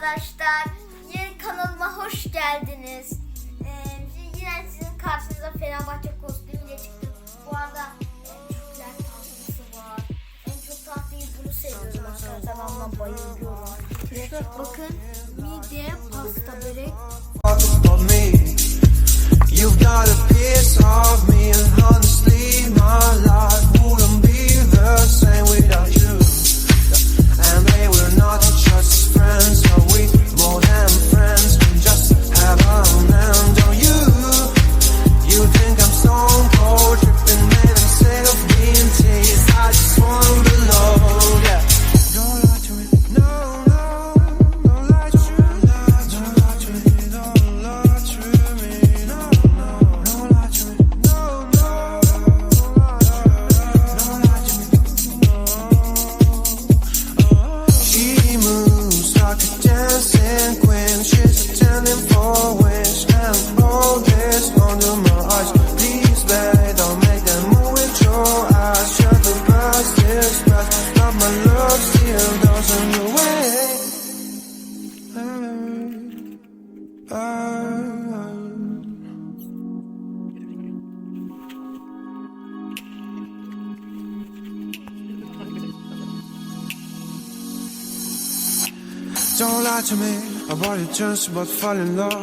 arkadaşlar. Yeni kanalıma hoş geldiniz. Ee, yine sizin karşınıza Fenerbahçe kostümüyle çıktım. Bu arada en çok güzel tatlıyı var. En çok tatlıyı bunu seviyorum arkadaşlar. Ben ona bayılıyorum. Bakın mide pasta börek. Ah, ah. Don't lie to me about it just about fall in love.